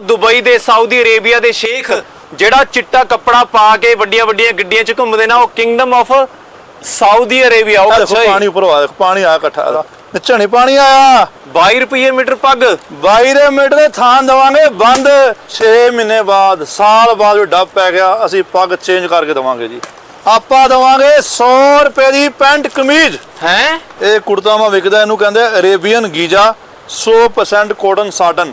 Dubai ਦੇ Saudi Arabia ਦੇ ਸ਼ੇਖ ਜਿਹੜਾ ਚਿੱਟਾ ਕੱਪੜਾ ਪਾ ਕੇ ਵੱਡੀਆਂ ਵੱਡੀਆਂ ਗੱਡੀਆਂ 'ਚ ਘੁੰਮਦੇ ਨਾ ਉਹ ਕਿੰਗਡਮ ਆਫ ਸਾਊਦੀ ਅਰੇਬੀਆ। ਉਹ ਦੇਖੋ ਪਾਣੀ ਉੱਪਰੋਂ ਆ ਦੇਖੋ ਪਾਣੀ ਆਇਆ ਇਕੱਠਾ ਨੀਚੇ ਨਹੀਂ ਪਾਣੀ ਆਇਆ। 22 ਰੁਪਏ ਮੀਟਰ ਪੱਗ। 22 ਦੇ ਮਿੰਟ ਦੇ ਥਾਂ ਦਵਾਂਗੇ ਬੰਦ। 6 ਮਹੀਨੇ ਬਾਅਦ ਸਾਲ ਬਾਅਦ ਡੱਬ ਪੈ ਗਿਆ ਅਸੀਂ ਪੱਗ ਚੇਂਜ ਕਰਕੇ ਦਵਾਂਗੇ ਜੀ। ਆਪਾਂ ਦਵਾਂਗੇ 100 ਰੁਪਏ ਦੀ ਪੈਂਟ ਕਮੀਜ਼। ਹੈ? ਇਹ ਕੁੜਤਾ ਮਾ ਵਿਕਦਾ ਇਹਨੂੰ ਕਹਿੰਦੇ ਅਰੇਬੀਅਨ ਗੀਜਾ 100% ਕੋਟਨ ਸਾਟਨ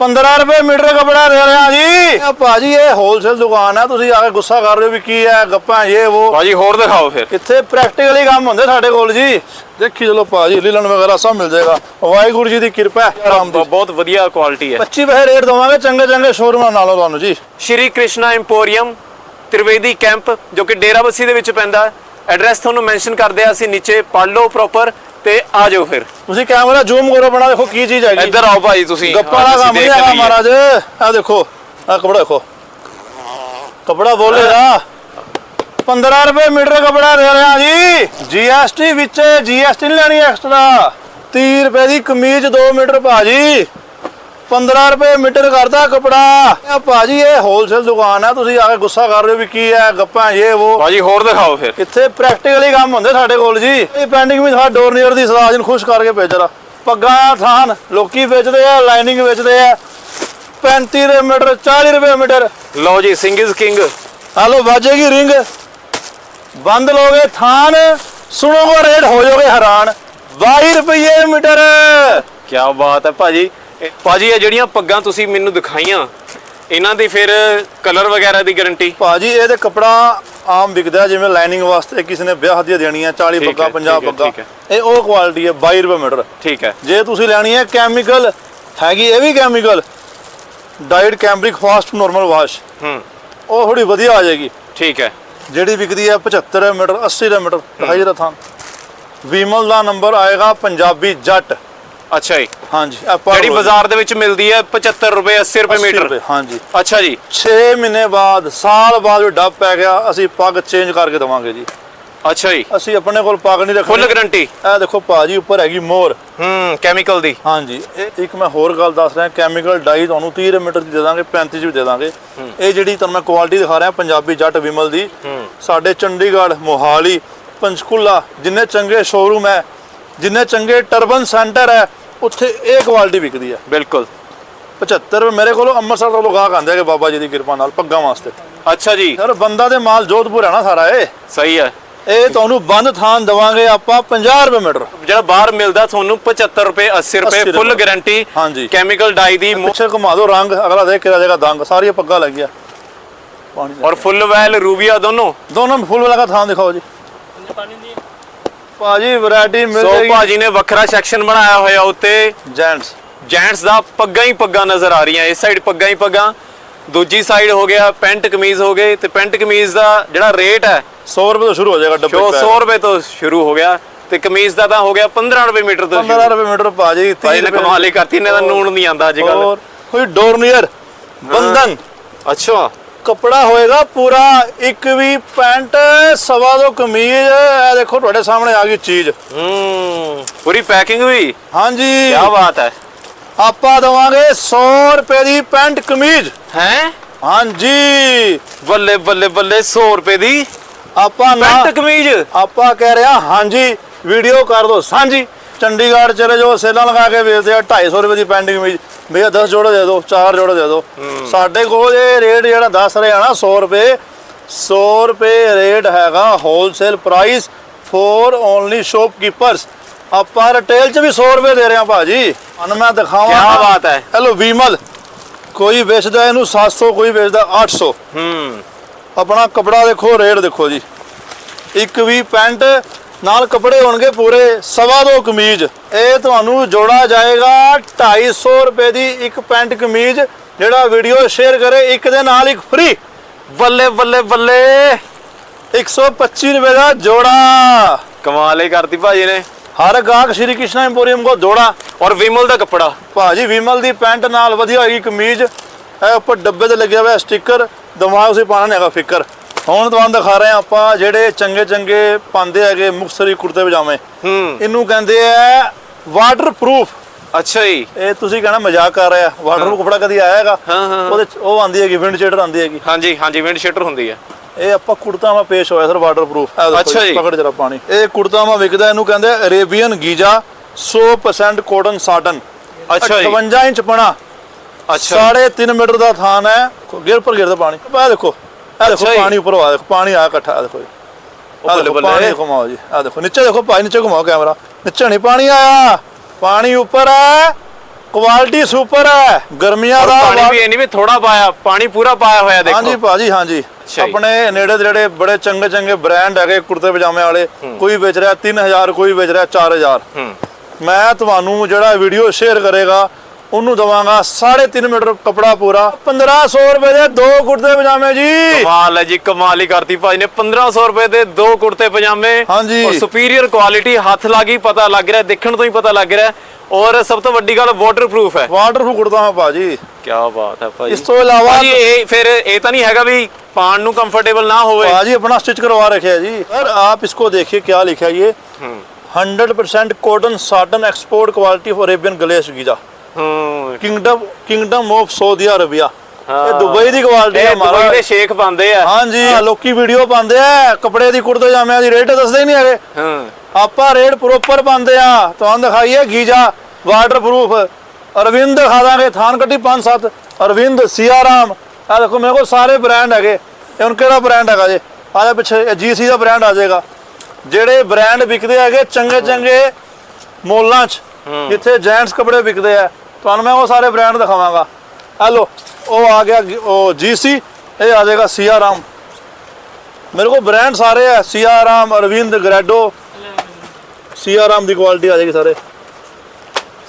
15 ਰੁਪਏ ਮੀਟਰ ਕਪੜਾ ਦੇ ਰਿਹਾ ਜੀ। ਇਹ ਭਾਜੀ ਇਹ ਹੋਲਸੇਲ ਦੁਕਾਨ ਹੈ ਤੁਸੀਂ ਆ ਕੇ ਗੁੱਸਾ ਕਰ ਰਹੇ ਹੋ ਵੀ ਕੀ ਹੈ ਗੱਪਾਂ ਇਹ ਉਹ। ਬਾਜੀ ਹੋਰ ਦਿਖਾਓ ਫਿਰ। ਕਿੱਥੇ ਪ੍ਰੈਕਟੀਕਲੀ ਕੰਮ ਹੁੰਦੇ ਸਾਡੇ ਕੋਲ ਜੀ। ਦੇਖੀ ਚਲੋ ਭਾਜੀ ਲੀਲਨ ਵਗੈਰਾ ਸਭ ਮਿਲ ਜਾਏਗਾ। ਵਾਹਿਗੁਰੂ ਜੀ ਦੀ ਕਿਰਪਾ ਹੈ ਆਰਾਮ ਦੀ। ਬਹੁਤ ਵਧੀਆ ਕੁਆਲਿਟੀ ਹੈ। 25 ਪੈਸੇ ਰੇਟ ਦਵਾਂਗੇ ਚੰਗੇ ਚੰਗੇ ਸ਼ੋਰੂਮਾਂ ਨਾਲੋਂ ਤੁਹਾਨੂੰ ਜੀ। ਸ਼੍ਰੀ ਕ੍ਰਿਸ਼ਨਾ ਇੰਪੋਰੀਅਮ ਤ੍ਰਿਵੇਦੀ ਕੈਂਪ ਜੋ ਕਿ ਡੇਰਾਬੱਸੀ ਦੇ ਵਿੱਚ ਪੈਂਦਾ। ਐਡਰੈਸ ਤੁਹਾਨੂੰ ਮੈਂਸ਼ਨ ਕਰਦੇ ਆ ਅਸੀਂ ਨੀਚੇ ਪੜ ਲਓ ਪ੍ਰੋਪਰ ਤੇ ਆ ਜਾਓ ਫਿਰ। ਤੁਸੀਂ ਕੈਮਰਾ ਜ਼ੂਮ ਕਰੋ ਬਣਾ ਦੇਖੋ ਕੀ ਚੀਜ਼ ਹੈਗੀ। ਇੱਧਰ ਆਓ ਭਾਈ ਤੁਸੀਂ। ਗੱਪਾਂ ਅਸੀਂ ਕੰਮ ਨਹੀਂ ਹੈਗਾ। ਮਹਾਰਾਜ। ਆ ਦੇਖੋ ਆ ਕਪੜਾ ਦੇਖੋ। ਕਪੜਾ ਬੋਲੇਗਾ 15 ਰੁਪਏ ਮੀਟਰ ਕਪੜਾ ਦੇ ਰਿਹਾ ਜੀ। ਜੀਐਸਟੀ ਵਿੱਚ ਜੀਐਸਟੀ ਨਹੀਂ ਲੈਣੀ ਐਕਸਟਰਾ 30 ਰੁਪਏ ਦੀ ਕਮੀਜ਼ 2 ਮੀਟਰ ਭਾਜੀ 15 ਰੁਪਏ ਮੀਟਰ ਕਰਦਾ ਕਪੜਾ। ਇਹ ਭਾਜੀ ਇਹ ਹੋਲਸੇਲ ਦੁਕਾਨ ਹੈ ਤੁਸੀਂ ਆ ਕੇ ਗੁੱਸਾ ਕਰ ਰਹੇ ਹੋ ਵੀ ਕੀ ਹੈ ਗੱਪਾਂ ਇਹ ਉਹ। ਭਾਜੀ ਹੋਰ ਦਿਖਾਓ ਫਿਰ। ਇੱਥੇ ਪ੍ਰੈਕਟੀਕਲੀ ਕੰਮ ਹੁੰਦੇ ਸਾਡੇ ਕੋਲ ਜੀ। ਇਹ ਪੈਂਡਿੰਗ ਵੀ ਸਾਡਾ ਡੋਰਨੀਅਰ ਦੀ ਸਲਾਜ ਨੂੰ ਖੁਸ਼ ਕਰਕੇ ਭੇਜਦਾ ਪੱਗਾਂ ਥਾਨ ਲੋਕੀ ਵੇਚਦੇ ਆ ਲਾਈਨਿੰਗ ਵੇਚਦੇ ਆ। 35 ਰੁਪਏ ਮੀਟਰ 40 ਰੁਪਏ ਮੀਟਰ। ਲਓ ਜੀ ਸਿੰਘ ਇਜ਼ ਕਿੰਗ ਹਲੋ ਵਾਜੇਗੀ ਰਿੰਗ ਬੰਦ ਲੋਗੇ ਥਾਨ ਸੁਣੋਗੇ ਰੇਟ ਹੋ ਜਾਓਗੇ ਹੈਰਾਨ। 22 ਰੁਪਏ ਮੀਟਰ। ਕੀ ਬਾਤ ਹੈ ਭਾਜੀ ਭਾਜੀ ਇਹ ਜਿਹੜੀਆਂ ਪੱਗਾਂ ਤੁਸੀਂ ਮੈਨੂੰ ਦਿਖਾਈਆਂ ਇਹਨਾਂ ਦੀ ਫਿਰ ਕਲਰ ਵਗੈਰਾ ਦੀ ਗਾਰੰਟੀ ਭਾਜੀ ਇਹ ਤੇ ਕਪੜਾ ਆਮ ਵਿਕਦਾ ਜਿਵੇਂ ਲਾਈਨਿੰਗ ਵਾਸਤੇ ਕਿਸੇ ਨੇ ਵਿਆਹ ਦੀਆਂ ਦੇਣੀਆਂ 40 ਠੀਕ ਪੱਗਾਂ ਹੈ, 50 ਠੀਕ ਹੈ, ਪੱਗਾਂ। ਹੈ। ਇਹ ਉਹ ਕੁਆਲਿਟੀ ਹੈ 22 ਰੁਪਏ ਮੀਟਰ। ਠੀਕ ਹੈ। ਜੇ ਤੁਸੀਂ ਲੈਣੀ ਹੈ ਕੈਮੀਕਲ ਹੈਗੀ ਇਹ ਵੀ chemical dyed cambric fast normal wash ਹੂੰ। ਉਹ ਥੋੜੀ ਵਧੀਆ ਆ ਜਾਏਗੀ। ਠੀਕ ਹੈ। ਜਿਹੜੀ ਵਿਕਦੀ ਹੈ 75 ਮੀਟਰ 80 ਰੁਪਏ ਮੀਟਰ ਦਿਖਾਈ ਜਰਾ ਥਾਂ। ਵੀਮਲ ਦਾ ਨੰਬਰ ਆਏਗਾ ਪੰਜਾਬੀ ਜੱਟ। ਅੱਛਾ ਜੀ। ਹਾਂਜੀ ਪੜ੍ਹ ਜਿਹੜੀ। ਬਾਜ਼ਾਰ ਦੇ ਵਿੱਚ ਮਿਲਦੀ ਹੈ 75 ਰੁਪਏ 80 ਰੁਪਏ 80 ਮੀਟਰ। ਹਾਂਜੀ। ਅੱਛਾ ਜੀ। 6 ਮਹੀਨੇ ਬਾਅਦ ਸਾਲ ਬਾਅਦ ਡੱਬ ਪੈ ਗਿਆ ਅਸੀਂ ਪੱਗ ਚੇਂਜ ਕਰਕੇ ਦਵਾਂਗੇ ਜੀ। ਅੱਛਾ ਜੀ। ਅਸੀਂ ਆਪਣੇ ਕੋਲ ਪੱਗ ਨਹੀਂ ਰੱਖਣੀ। ਫੁੱਲ ਗਾਰੰਟੀ ਇਹ ਦੇਖੋ ਭਾਜੀ ਉੱਪਰ ਹੈਗੀ ਮੋਰ। ਹੂੰ ਕੈਮੀਕਲ ਦੀ। ਹਾਂਜੀ ਇਹ ਇੱਕ ਮੈਂ ਹੋਰ ਗੱਲ ਦੱਸ ਰਿਹਾ ਕੈਮੀਕਲ ਡਾਈ ਤੁਹਾਨੂੰ 30 ਰੁਪਏ ਮੀਟਰ ਦੀ ਦੇ ਦਾਂਗੇ 35 ਚ ਵੀ ਦੇ ਦਾਂਗੇ। ਇਹ ਜਿਹੜੀ ਤੁਹਾਨੂੰ ਮੈਂ ਕੁਆਲਿਟੀ ਦਿਖਾ ਰਿਹਾ ਪੰਜਾਬੀ ਜੱਟ ਵਿਮਲ ਦੀ। ਸਾਡੇ ਚੰਡੀਗੜ੍ਹ ਮੋਹਾਲੀ ਪੰਚਕੂਲਾ ਜਿੰਨੇ ਚੰਗੇ ਸ਼ੋਰੂਮ ਹੈ ਜਿੰਨੇ ਚੰਗੇ ਟਰਬਨ ਸੈਂਟਰ ਹੈ ਉੱਥੇ ਇਹ ਕੁਆਲਿਟੀ ਵਿਕਦੀ ਹੈ ਬਿਲਕੁਲ। 75 ਰੁਪਏ ਮੇਰੇ ਕੋਲ ਅੰਮ੍ਰਿਤਸਰ ਤੋਂ ਲੋਕ ਆਉਂਦੇ ਹੈਗੇ ਬਾਬਾ ਜੀ ਦੀ ਕਿਰਪਾ ਨਾਲ ਪੱਗਾਂ ਵਾਸਤੇ। ਅੱਛਾ ਜੀ। ਯਾਰ ਬੰਦਾ ਦੇ ਮਾਲ ਜੋਧਪੁਰ ਹੈ ਨਾ ਸਾਰਾ ਇਹ। ਸਹੀ ਹੈ ਇਹ ਤੁਹਾਨੂੰ ਬੰਦ ਥਾਂ ਦਵਾਂਗੇ ਆਪਾਂ 50 ਰੁਪਏ ਮੀਟਰ। ਜਿਹੜਾ ਬਾਹਰ ਮਿਲਦਾ ਤੁਹਾਨੂੰ 75 ਰੁਪਏ 80 ਰੁਪਏ 80 ਫੁੱਲ। ਗਾਰੰਟੀ ਹਾਂਜੀ। ਕੈਮੀਕਲ ਡਾਈ ਦੀ ਪਿੱਛੇ ਘੁਮਾ ਦਿਓ ਰੰਗ ਅਗਲਾ ਦੇਖ ਕੇ ਆ ਜਾਏਗਾ ਦੰਗ। ਸਾਰੀਆਂ ਪੱਗਾਂ ਲੱਗ ਗਿਆ ਪਾਣੀ ਔਰ ਫੁੱਲ ਵੈਲ ਰੂਬੀਆ ਦੋਨੋਂ? ਦੋਨੋਂ ਫੁੱਲ ਵਾਲਾ ਦਾ ਥਾਂ ਦਿਖਾਓ ਜੀ। ਭਾਜੀ ਵੈਰਾਈਟੀ ਮਿਲ ਸੋ ਜਾਏਗੀ। ਭਾਜੀ ਨੇ ਵੱਖਰਾ ਸੈਕਸ਼ਨ ਬਣਾਇਆ ਹੋਇਆ ਉੱਤੇ। ਜੈਂਟਸ ਜੈਂਟਸ ਦਾ ਪੱਗਾਂ ਹੀ ਪੱਗਾਂ ਨਜ਼ਰ ਆ ਰਹੀਆਂ ਇਸ ਸਾਈਡ ਪੱਗਾਂ ਹੀ ਪੱਗਾਂ। ਦੂਜੀ ਸਾਈਡ ਹੋ ਗਿਆ ਪੈਂਟ ਕਮੀਜ਼ ਹੋ ਗਏ ਤੇ ਪੈਂਟ ਕਮੀਜ਼ ਦਾ ਜਿਹੜਾ ਰੇਟ ਹੈ 100 ਰੁਪਏ ਤੋਂ ਸ਼ੁਰੂ ਹੋ ਜਾਏਗਾ ਡੱਬੇ ਜੋ ਪੈਕ। 100 ਰੁਪਏ ਤੋਂ ਸ਼ੁਰੂ ਹੋ ਗਿਆ ਤੇ ਕਮੀਜ਼ ਦਾ ਤਾਂ ਹੋ ਗਿਆ 15 ਰੁਪਏ ਮੀਟਰ ਤੋਂ 15 ਰੁਪਏ ਮੀਟਰ ਭਾਜੀ 30 ਭਾਜੀ ਨੇ ਕਮਾਲ ਹੀ ਕਰਤੀ ਇਹਨਾਂ ਦਾ ਨੂਣ ਨਹੀਂ ਆਂਦਾ ਅੱਜ ਕੱਲ ਹੋਰ। ਕੋਈ ਡੋਰਨੀਅਰ ਬੰਧਨ। ਅੱਛਾ। ਕਪੜਾ ਹੋਏਗਾ ਪੂਰਾ ਇੱਕ ਵੀ ਪੈਂਟ ਸਵਾ ਦੋ ਕਮੀਜ਼ ਇਹ ਦੇਖੋ ਤੁਹਾਡੇ ਸਾਹਮਣੇ ਆ ਗਈ ਚੀਜ਼। ਹੂੰ ਪੂਰੀ ਪੈਕਿੰਗ ਵੀ? ਹਾਂਜੀ। ਕੀ ਬਾਤ ਹੈ। ਆਪਾਂ ਦਵਾਂਗੇ 100 ਰੁਪਏ ਦੀ ਪੈਂਟ ਕਮੀਜ਼। ਹੈ? ਹਾਂਜੀ। ਬੱਲੇ ਬੱਲੇ ਬੱਲੇ 100 ਰੁਪਏ ਦੀ ਆਪਾਂ ਨਾ ਪੈਂਟ ਕਮੀਜ਼? ਆਪਾਂ ਕਹਿ ਰਿਹਾ ਹਾਂਜੀ ਵੀਡੀਓ ਕਰ ਦੋ ਸਾਂਝੀ ਚੰਡੀਗੜ੍ਹ ਚਲੇ ਜਾਓ ਸੇਲਾਂ ਲਗਾ ਕੇ ਵੇਚਦੇ ਆ 250 ਰੁਪਏ ਦੀ ਪੈਂਟ ਕਮੀਜ਼। ਭਈਆ 10 ਜੋੜੇ ਦੇ ਦਿਓ 4 ਜੋੜੇ ਦੇ ਦਿਓ। ਸਾਡੇ ਕੋਲ ਇਹ ਰੇਟ ਜਿਹੜਾ ਦੱਸ ਰਿਹਾ ਨਾ 100 ਰੁਪਏ 100 ਰੁਪਏ ਰੇਟ ਹੈਗਾ wholesale price for only shopkeepers ਆਪਾਂ ਰਿਟੇਲ 'ਚ ਵੀ 100 ਰੁਪਏ ਦੇ ਰਹੇ ਹਾਂ ਭਾਜੀ। ਹੁਣ ਮੈਂ ਦਿਖਾਵਾਂ ਕਿਆ ਬਾਤ ਹੈ। ਹੈਲੋ ਵੀਮਲ। ਕੋਈ ਵੇਚਦਾ ਇਹਨੂੰ 700 ਕੋਈ ਵੇਚਦਾ 800 ਹੂੰ। ਆਪਣਾ ਕਪੜਾ ਦੇਖੋ ਰੇਟ ਦੇਖੋ ਜੀ। ਇੱਕ ਵੀ ਪੈਂਟ ਨਾਲ ਕਪੜੇ ਹੋਣਗੇ ਪੂਰੇ ਸਵਾ ਦੋ ਕਮੀਜ਼। ਇਹ ਤੁਹਾਨੂੰ ਜੋੜਾ ਜਾਏਗਾ 250 ਰੁਪਏ ਦੀ ਇੱਕ ਪੈਂਟ ਕਮੀਜ਼ ਜਿਹੜਾ ਵੀਡੀਓ ਸ਼ੇਅਰ ਕਰੇ ਇੱਕ ਦੇ ਨਾਲ ਇੱਕ ਫ੍ਰੀ ਬੱਲੇ ਬੱਲੇ ਬੱਲੇ। 125 ਰੁਪਏ ਦਾ ਜੋੜਾ। ਕਮਾਲ ਹੀ ਕਰਤੀ ਭਾਜੀ ਨੇ। ਹਰ ਗਾਹਕ ਸ਼੍ਰੀ ਕ੍ਰਿਸ਼ਨ ਇੰਪੋਰੀਅਮ ਕੋ ਜੋੜਾ ਔਰ ਵਿਮਲ ਦਾ ਕੱਪੜਾ। ਭਾਜੀ ਵਿਮਲ ਦੀ ਪੈਂਟ ਨਾਲ ਵਧੀਆ ਹੋਏਗੀ ਕਮੀਜ਼। ਇਹ ਉੱਪਰ ਡੱਬੇ ਤੇ ਲੱਗਿਆ ਹੋਇਆ ਸਟicker। ਦਿਮਾਗ ਉਸੇ ਪਾਣਾ ਨਹੀਂ ਹੈਗਾ ਫਿਕਰ। ਹੁਣ ਤੁਹਾਨੂੰ ਦਿਖਾ ਰਹੇ ਹਾਂ ਆਪਾਂ ਜਿਹੜੇ ਚੰਗੇ ਚੰਗੇ ਪਾਉਂਦੇ ਹੈਗੇ ਮੁਕਤਸਰੀ ਕੁੜਤੇ ਪਜਾਮੇ। ਹੂੰ। ਇਹਨੂੰ ਕਹਿੰਦੇ ਆ ਵਾਟਰ ਪ੍ਰੂਫ ਅੱਛਾ ਜੀ। ਇਹ ਤੁਸੀਂ ਕਹਿਣਾ ਮਜ਼ਾਕ ਕਰ ਰਿਹਾ ਵਾਟਰਪ੍ਰੂਫ ਕੱਪੜਾ ਕਦੀ ਆਇਆ ਹੈਗਾ? ਹਾਂ, ਹਾਂ। ਉਹਦੇ ਉਹ ਆਂਦੀ ਹੈਗੀ ਵਿੰਡ ਸ਼ੀਟਰ ਆਂਦੀ ਹੈਗੀ। ਹਾਂਜੀ ਹਾਂਜੀ ਵਿੰਡ ਸ਼ੀਟਰ ਹੁੰਦੀ ਹੈ ਇਹ ਆਪਾਂ ਕੁੜਤਾਵਾਂ ਪੇਸ਼ ਹੋਇਆ ਸਰ ਵਾਟਰਪ੍ਰੂਫ ਅੱਛਾ ਜੀ। ਪਕੜ ਜਰਾ ਪਾਣੀ। ਇਹ ਕੁੜਤਾਵਾਂ ਵਿਕਦਾ ਇਹਨੂੰ ਕਹਿੰਦੇ ਅਰੇਬੀਅਨ ਗੀਜਾ 100% ਕੋਟਨ ਸਾਟਨ ਅੱਛਾ ਜੀ। 58 ਇੰਚ ਪਣਾ। ਅੱਛਾ। ਸਾਢੇ 3 ਮੀਟਰ ਦਾ ਥਾਨ ਹੈ। ਗਿਰ ਪਰ ਗਿਰਦਾ ਪਾਣੀ। ਆ ਦੇਖੋ। ਆ ਦੇਖੋ। ਪਾਣੀ ਉੱਪਰ ਆ ਦੇਖੋ ਪਾਣੀ ਆ ਇਕੱਠਾ ਆ ਦੇਖੋ ਜੀ। ਆ ਦੇਖੋ। ਪਾਣੀ ਘੁਮਾਓ ਜੀ ਆ ਦੇਖੋ ਨੀਚੇ ਦੇਖੋ ਭਾਈ ਨੀਚੇ ਘੁਮਾਓ ਕੈਮਰਾ। ਨੀਚੇ ਨਹੀਂ ਪਾਣੀ ਆਇਆ। ਪਾਣੀ ਉੱਪਰ ਹੈ ਕੁਆਲਿਟੀ ਸੁਪਰ ਹੈ ਗਰਮੀਆਂ ਦਾ ਪਾਣੀ ਵਾ- ਇਹ ਨਹੀਂ ਵੀ ਥੋੜਾ ਪਾਇਆ ਪਾਣੀ ਪੂਰਾ ਪਾਇਆ ਹੋਇਆ ਦੇਖੋ। ਹਾਂਜੀ ਭਾਜੀ ਹਾਂਜੀ। ਆਪਣੇ ਨੇੜੇ ਦੇ ਜਿਹੜੇ ਬੜੇ ਚੰਗੇ ਚੰਗੇ ਬ੍ਰਾਂਡ ਹੈਗੇ ਕੁੜਤੇ ਪਜਾਮੇ ਵਾਲੇ। ਕੋਈ ਵੇਚ ਰਿਹਾ 3000 ਕੋਈ ਵੇਚ ਰਿਹਾ 4000 ਹੂੰ। ਮੈਂ ਤੁਹਾਨੂੰ ਜਿਹੜਾ ਵੀਡੀਓ ਸ਼ੇਅਰ ਕਰੇਗਾ ਉਹਨੂੰ ਦਵਾਂਗਾ 3.5 ਮੀਟਰ ਕਪੜਾ ਪੂਰਾ। 1500 ਰੁਪਏ ਦੇ ਦੋ ਕੁੜਤੇ ਪਜਾਮੇ ਜੀ। ਕਮਾਲ ਹੈ ਜੀ ਕਮਾਲ ਹੀ ਕਰਤੀ ਭਾਈ ਨੇ। 1500 ਰੁਪਏ ਦੇ ਦੋ ਕੁੜਤੇ ਪਜਾਮੇ। ਹਾਂਜੀ। ਔਰ ਸੁਪੀਰੀਅਰ ਕੁਆਲਿਟੀ ਹੱਥ ਲਾਗੀ ਪਤਾ ਲੱਗ ਰਿਹਾ ਦੇਖਣ ਤੋਂ ਹੀ ਪਤਾ ਲੱਗ ਰਿਹਾ। ਔਰ ਸਭ ਤੋਂ ਵੱਡੀ ਗੱਲ ਵਾਟਰਪ੍ਰੂਫ ਹੈ। ਵਾਟਰਪ੍ਰੂਫ ਕੁੜਤਾ ਹਾਂ ਭਾਜੀ ਕੀ ਬਾਤ ਹੈ ਭਾਈ। ਇਸ ਤੋਂ ਇਲਾਵਾ ਜੀ ਇਹ ਫਿਰ ਇਹ ਤਾਂ ਨਹੀਂ ਹੈਗਾ ਵੀ ਪਾਣ ਨੂੰ ਕੰਫਰਟੇਬਲ ਨਾ ਹੋਵੇ। ਭਾਜੀ ਆਪਣਾ ਸਟਿਚ ਕਰਵਾ ਰੱਖਿਆ ਜੀ। ਸਰ ਆਪ ਇਸਕੋ ਦੇਖਿਏ ਕੀ ਲਿਖਿਆ ਇਹ 100% cotton satin export quality for Arabian glace Giza ਹਾਂ। Kingdom kingdom of Saudi Arabia ਇਹ ਦੁਬਈ ਦੀ ਕੁਆਲਿਟੀ ਹੈ ਮਾਰਾ ਦੁਬਈ ਸ਼ੇਖ ਪਾਉਂਦੇ ਆ। ਹਾਂਜੀ ਲੋਕੀ ਵੀਡੀਓ ਪਾਉਂਦੇ ਆ ਕੱਪੜੇ ਦੀ ਕੁੜਤੇ ਜਾਮਿਆਂ ਦੀ ਰੇਟ ਦੱਸਦੇ ਨਹੀਂ ਹੈਗੇ। ਹਾਂ। ਆਪਾਂ ਰੇਟ ਪ੍ਰੋਪਰ ਪਾਉਂਦੇ ਆ। ਤੁਹਾਨੂੰ ਦਿਖਾਈਏ ਗੀਜਾ ਵਾਟਰਪ੍ਰੂਫ ਅਰਵਿੰਦ ਦਿਖਾ ਥਾਨ ਕੱਟੀ 5-7 ਅਰਵਿੰਦ ਸਿਆਰਾਮ। ਆ ਦੇਖੋ ਮੇਰੇ ਕੋਲ ਸਾਰੇ ਬ੍ਰਾਂਡ ਹੈਗੇ। ਇਹ ਕਿਹੜਾ ਬ੍ਰਾਂਡ ਹੈਗਾ ਜੇ? ਆਹ ਪਿੱਛੇ ਜੀਸੀ ਦਾ ਬ੍ਰਾਂਡ ਆ ਜਾਏਗਾ। ਜਿਹੜੇ ਬ੍ਰਾਂਡ ਵਿਕਦੇ ਹੈਗੇ ਚੰਗੇ ਚੰਗੇ ਮੋਲਾਂ 'ਚ ਜਿੱਥੇ ਜੈਂਟਸ ਕੱਪੜੇ ਵਿਕਦੇ ਆ। ਤੁਹਾਨੂੰ ਮੈਂ ਉਹ ਸਾਰੇ ਬ੍ਰਾਂਡ ਦਿਖਾਵਾਂਗਾ। ਆ ਲੋ ਉਹ ਆ ਗਿਆ ਉਹ ਜੀਸੀ ਇਹ ਆ ਜਾਏਗਾ ਸਿਆਰਾਮ ਮੇਰੇ ਕੋਲ ਬ੍ਰਾਂਡ ਸਾਰੇ ਆ ਸਿਆਰਾਮ ਅਰਵਿੰਦ ਗ੍ਰੈਡੋ ਸਿਆਰਾਮ ਦੀ ਕੁਆਲਿਟੀ ਆ ਜਾਏਗੀ ਸਾਰੇ।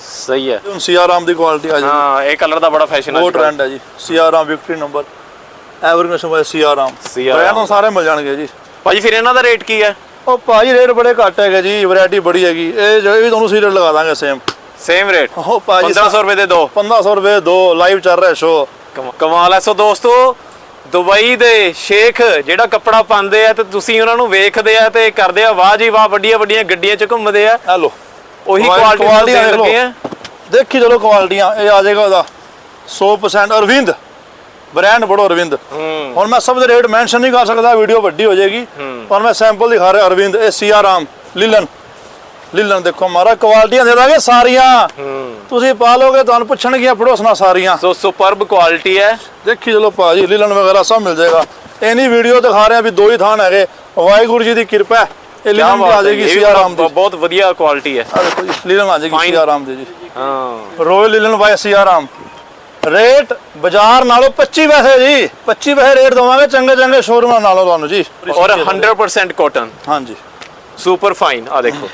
ਸਹੀ ਹੈ। ਹੁਣ ਸਿਆਰਾਮ ਦੀ ਕੁਆਲਿਟੀ ਆ ਜਾਏਗੀ। ਹਾਂ ਇਹ ਕਲਰ ਦਾ ਬੜਾ ਫੈਸ਼ਨ ਉਹ ਟ੍ਰੈਂਡ ਹੈ ਜੀ। Siyaram victory number evergreen by Siyaram Siyaram. ਸਾਰੇ ਮਿਲ ਜਾਣਗੇ ਜੀ। ਭਾਜੀ ਫਿਰ ਇਹਨਾਂ ਦਾ ਰੇਟ ਕੀ ਹੈ? ਉਹ ਭਾਜੀ ਰੇਟ ਬੜੇ ਘੱਟ ਹੈਗੇ ਜੀ। ਵੈਰਾਈਟੀ ਬੜੀ ਹੈਗੀ। ਇਹ ਜਿਹੜੇ ਵੀ ਤੁਹਾਨੂੰ ਸੀਰੀਅਲ ਲਗਾ ਦਾਂਗੇ ਸੇਮ ਸੇਮ ਰੇਟ ਉਹ ਭਾਜੀ 1500 ਰੁਪਏ ਦੇ ਦੋ। 1500 ਰੁਪਏ ਦੋ ਲਾਈਵ ਚੱਲ ਰਿਹਾ ਸ਼ੋ ਕਮਾ- ਕਮਾਲ ਹੈ। ਸੋ ਦੋਸਤੋ ਦੁਬਈ ਦੇ ਸ਼ੇਖ ਜਿਹੜਾ ਕੱਪੜਾ ਪਾਉਂਦੇ ਆ ਤੇ ਤੁਸੀਂ ਉਹਨਾਂ ਨੂੰ ਵੇਖਦੇ ਆ ਤੇ ਕਰਦੇ ਆ ਵਾਹ ਜੀ ਵਾਹ ਵੱਡੀਆਂ ਵੱਡੀਆਂ ਗੱਡੀਆਂ 'ਚ ਘੁੰਮਦੇ ਆ। ਆ ਲੋ ਉਹੀ ਕੁਆਲਿਟੀ ਦੇਖ। ਲੱਗੇ ਆ। ਦੇਖੀ ਚਲੋ ਕੁਆਲਿਟੀਆਂ ਇਹ ਆ ਜਾਏਗਾ ਉਹਦਾ। 100% ਅਰਵਿੰਦ। ਬ੍ਰਾਂਡ ਬੜੋ ਅਰਵਿੰਦ। ਹੁਣ ਮੈਂ ਸਭ ਦੇ ਰੇਟ ਮੈਂਸ਼ਨ ਨਹੀਂ ਕਰ ਸਕਦਾ ਵੀਡੀਓ ਵੱਡੀ ਹੋ ਜਾਏਗੀ। ਪਰ ਮੈਂ ਸੈਂਪਲ ਦਿਖਾ ਰਿਹਾ ਅਰਵਿੰਦ ਇਹ ਸੀਆਰਾਮ ਲਿਲਨ। ਲਿਲਨ ਦੇਖੋ ਮਾਰਾ ਕੁਆਲਿਟੀਆਂ ਦੇ ਦਾਂਗੇ ਸਾਰੀਆਂ। ਤੁਸੀਂ ਪਾ ਲੋਗੇ ਤੁਹਾਨੂੰ ਪੁੱਛਣਗੀਆਂ ਪੜੋਸਣਾ ਸਾਰੀਆਂ। ਸੋ ਸੁਪਰਬ ਕੁਆਲਿਟੀ ਹੈ। ਦੇਖੀ ਚਲੋ ਭਾਜੀ ਲਿਲਨ ਵਗੈਰਾ ਸਭ ਮਿਲ ਜਾਏਗਾ। ਇਨੀ ਵੀਡੀਓ ਦਿਖਾ ਰਿਹਾ ਵੀ ਦੋ ਹੀ ਥਾਨ ਹੈਗੇ। ਵਾਹਿਗੁਰੂ ਜੀ ਦੀ ਕਿਰਪਾ ਹੈ। ਇਹ ਵੀ ਆ ਜਾਏਗੀ ਇਹ ਵੀ ਸੀਆਰਾਮ ਦੀ। ਬਹੁਤ- ਵਧੀਆ ਕੁਆਲਿਟੀ ਹੈ। ਆ ਦੇਖੋ ਜੀ ਲਿਲਨ ਆ ਜਾਏਗੀ Fine. ਸੀਆਰਾਮ ਦੀ ਜੀ। ਹਾਂ। Royal linen by Siyaram. Rate ਬਾਜ਼ਾਰ ਨਾਲੋਂ 25 ਪੈਸੇ ਜੀ। 25 ਪੈਸੇ ਰੇਟ ਦਵਾਂਗੇ ਚੰਗੇ ਚੰਗੇ ਸ਼ੋਰੂਮਾਂ ਨਾਲੋਂ ਤੁਹਾਨੂੰ ਜੀ। ਔਰ 100% ਕਾਟਨ ਹਾਂਜੀ। ਸੁਪਰ ਫਾਈਨ ਆ ਦੇਖੋ।